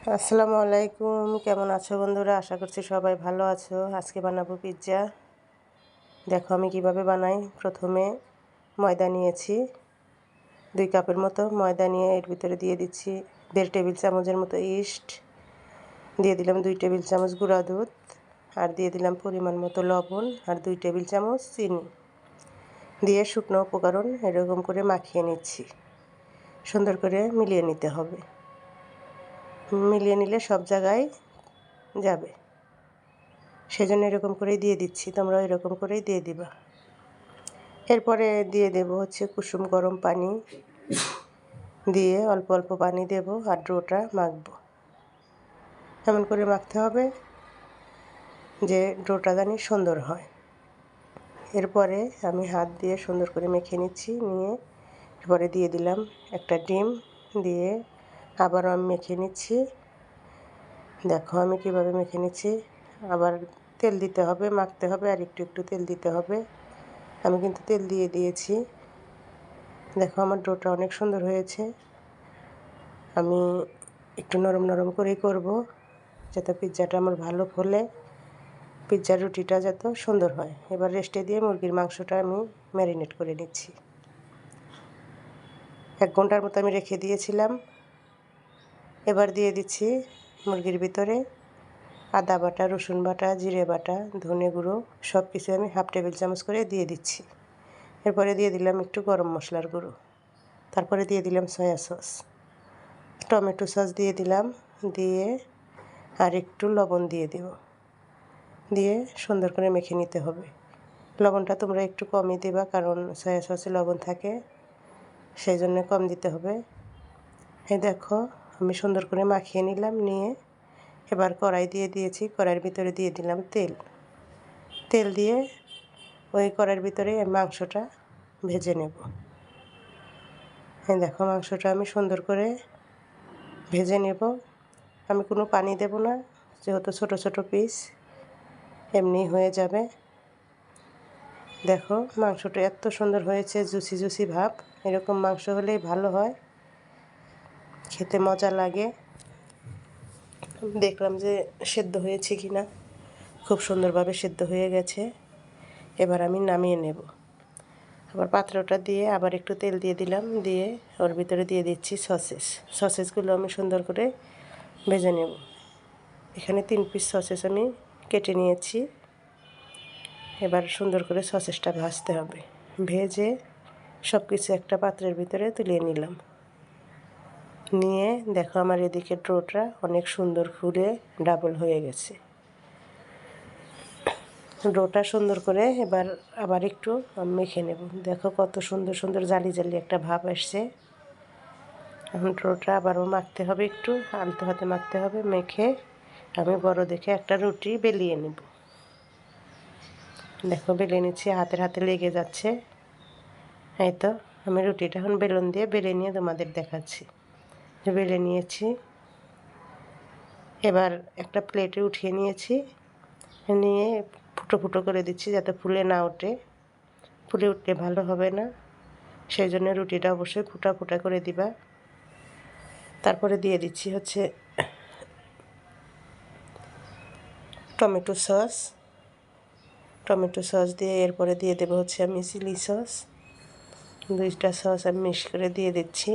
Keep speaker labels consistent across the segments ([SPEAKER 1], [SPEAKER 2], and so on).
[SPEAKER 1] আসসালামু আলাইকুম। কেমন আছো বন্ধুরা? আশা করছি সবাই ভালো আছো। আজকে বানাবো পিৎজা। দেখো আমি কীভাবে বানাই। প্রথমে ময়দা নিয়েছি। দুই কাপের মতো ময়দা নিয়ে এর ভিতরে দিয়ে দিচ্ছি দেড় টেবিল চামচের মতো ইস্ট। দিয়ে দিলাম দুই টেবিল চামচ গুঁড়া দুধ আর দিয়ে দিলাম পরিমাণ মতো লবণ আর দুই টেবিল চামচ চিনি। দিয়ে শুকনো উপকরণ এরকম করে মাখিয়ে নিচ্ছি। সুন্দর করে মিলিয়ে নিতে হবে। মিলিয়ে নিলে সব জায়গায় যাবে। সেজন্য এরকম করেই দিয়ে দিচ্ছি তোমরা এরকম করেই দিয়ে দিবা। এরপরে দিয়ে দেব হচ্ছে কুসুম গরম পানি দিয়ে অল্প অল্প পানি দেব আর ডোটা মাখব। এমন করে মাখতে হবে যে ডোটা জানি সুন্দর হয়। এরপরে আমি হাত দিয়ে সুন্দর করে মেখে নিচ্ছি, নিয়ে এরপরে দিয়ে দিলাম একটা ডিম, দিয়ে আবারও আমি মেখে নিচ্ছি। দেখো আমি কীভাবে মেখে নিচ্ছি। আবার তেল দিতে হবে, মাখতে হবে, আর একটু একটু তেল দিতে হবে। আমি কিন্তু তেল দিয়ে দিয়েছি। দেখো আমার ডোটা অনেক সুন্দর হয়েছে। আমি একটু নরম নরম করেই করব, যাতে পিৎজাটা আমার ভালো ফলে। পিৎজার রুটিটা যাতে সুন্দর হয়। এবার রেস্টে দিয়ে মুরগির মাংসটা আমি ম্যারিনেট করে নিচ্ছি। এক ঘণ্টার মতো আমি রেখে দিয়েছিলাম। এবার দিয়ে দিচ্ছি মুরগির ভিতরে আদা বাটা, রসুন বাটা, জিরে বাটা, ধনে গুঁড়ো, সব কিছু আমি হাফ টেবিল চামচ করে দিয়ে দিচ্ছি। এরপরে দিয়ে দিলাম একটু গরম মশলার গুঁড়ো। তারপরে দিয়ে দিলাম সয়া সস। টমেটো সস দিয়ে দিলাম, দিয়ে আর একটু লবণ দিয়ে দেব। দিয়ে সুন্দর করে মেখে নিতে হবে। লবণটা তোমরা একটু কমই দেবা, কারণ সয়া সসে লবণ থাকে, সেই জন্য কম দিতে হবে। এই দেখো আমি সুন্দর করে মাখিয়ে নিলাম, নিয়ে এবার কড়াই দিয়ে দিয়েছি, কড়াইয়ের ভিতরে দিয়ে দিলাম তেল। তেল দিয়ে ওই কড়াইয়ের ভিতরে মাংসটা ভেজে নেব। দেখো মাংসটা আমি সুন্দর করে ভেজে নেব। আমি কোনো পানি দেব না, যেহেতু ছোট ছোট পিস, এমনি হয়ে যাবে। দেখো মাংসটা এত সুন্দর হয়েছে, জুসি জুসি ভাব। এরকম মাংস হলেই ভালো হয়। খেতে মজা লাগে। দেখলাম যে সেদ্ধ হয়েছে কি না খুব সুন্দরভাবে সেদ্ধ হয়ে গেছে। এবার আমি নামিয়ে নেব। আবার পাত্রটা দিয়ে আবার একটু তেল দিয়ে দিলাম, দিয়ে ওর ভিতরে দিয়ে দিচ্ছি সসেস। সসেসগুলো আমি সুন্দর করে ভেজে নেব। এখানে তিন পিস সসেস আমি কেটে নিয়েছি। এবার সুন্দর করে সসেসটা ভাজতে হবে। ভেজে সব কিছু একটা পাত্রের ভিতরে তুলিয়ে নিলাম। নিয়ে দেখো আমার এদিকে ড্রোটা অনেক সুন্দর ফুলে ডাবল হয়ে গেছে। ডোটা সুন্দর করে এবার আবার একটু মেখে নেব। দেখো কত সুন্দর সুন্দর জালি জালি একটা ভাব আসছে। এখন ডোটা আবারও মাখতে হবে একটু, আলতো হাতে মাখতে হবে, মেখে আমি বড় দেখে একটা রুটি বেলিয়ে নেব। দেখো বেলে নিচ্ছি, হাতের হাতে লেগে যাচ্ছে। এই তো, আমি রুটিটা এখন বেলুন দিয়ে বেলে নিয়ে তোমাদের দেখাচ্ছি। বেলে নিয়েছি। এবার একটা প্লেটে উঠিয়ে নিয়েছি। নিয়ে ফুটো ফুটো করে দিচ্ছি যাতে ফুলে না ওঠে। ফুলে উঠলে ভালো হবে না। সেই জন্য রুটিটা অবশ্যই ফুটা ফুটা করে দিবা। তারপরে দিয়ে দিচ্ছি হচ্ছে টমেটো সস। টমেটো সস দিয়ে এরপরে দিয়ে দেবো হচ্ছে আমি চিলি সস। দুইটা সস আমি মিক্স করে দিয়ে দিচ্ছি।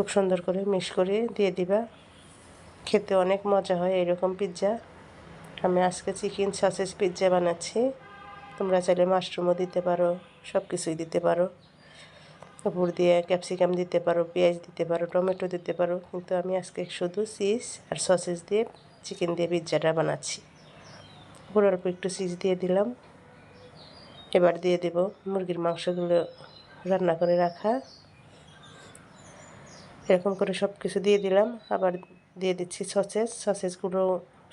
[SPEAKER 1] খুব সুন্দর করে মিক্স করে দিয়ে দিবা। খেতে অনেক মজা হয় এরকম পিৎজা। আমি আজকে চিকেন সসেজ পিৎজা বানাচ্ছি। তোমরা চাইলে মাশরুমও দিতে পারো সব কিছুই দিতে পারো। উপর দিয়ে ক্যাপসিকাম দিতে পারো, পেঁয়াজ দিতে পারো, টমেটো দিতে পারো। কিন্তু আমি আজকে শুধু চিজ আর সসেজ দিয়ে চিকেন দিয়ে পিৎজাটা বানাচ্ছি। উপর অল্প একটু চিজ দিয়ে দিলাম। এবার দিয়ে দেব মুরগির মাংসগুলো রান্না করে রাখা। এরকম করে সব কিছু দিয়ে দিলাম। আবার দিয়ে দিচ্ছি সসেস সসেসগুলো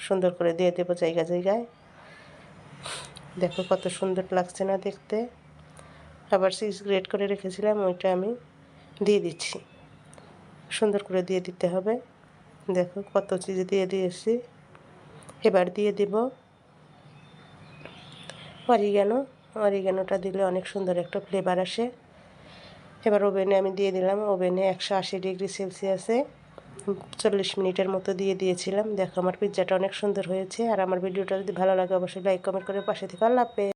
[SPEAKER 1] সুন্দর করে দিয়ে দেবো জায়গা জায়গায়। দেখো কত সুন্দর লাগছে না দেখতে। আবার চিজ গ্রেড করে রেখেছিলাম, ওইটা আমি দিয়ে দিচ্ছি। সুন্দর করে দিয়ে দিতে হবে। দেখো কত চিজ দিয়ে দিয়েছি। এবার দিয়ে দেব অরিগানো অরিগানোটা দিলে অনেক সুন্দর একটা ফ্লেভার আসে। এবার ওভেনে আমি দিয়ে দিলাম, ওভেনে একশো আশি ডিগ্রি সেলসিয়াসে চল্লিশ মিনিটের মতো দিয়ে দিয়েছিলাম। দেখো, আমার পিৎজাটা অনেক সুন্দর হয়েছে। আর আমার ভিডিওটা যদি ভালো লাগে, অবশ্যই লাইক কমেন্ট করে পাশে থেকে আল্লাহ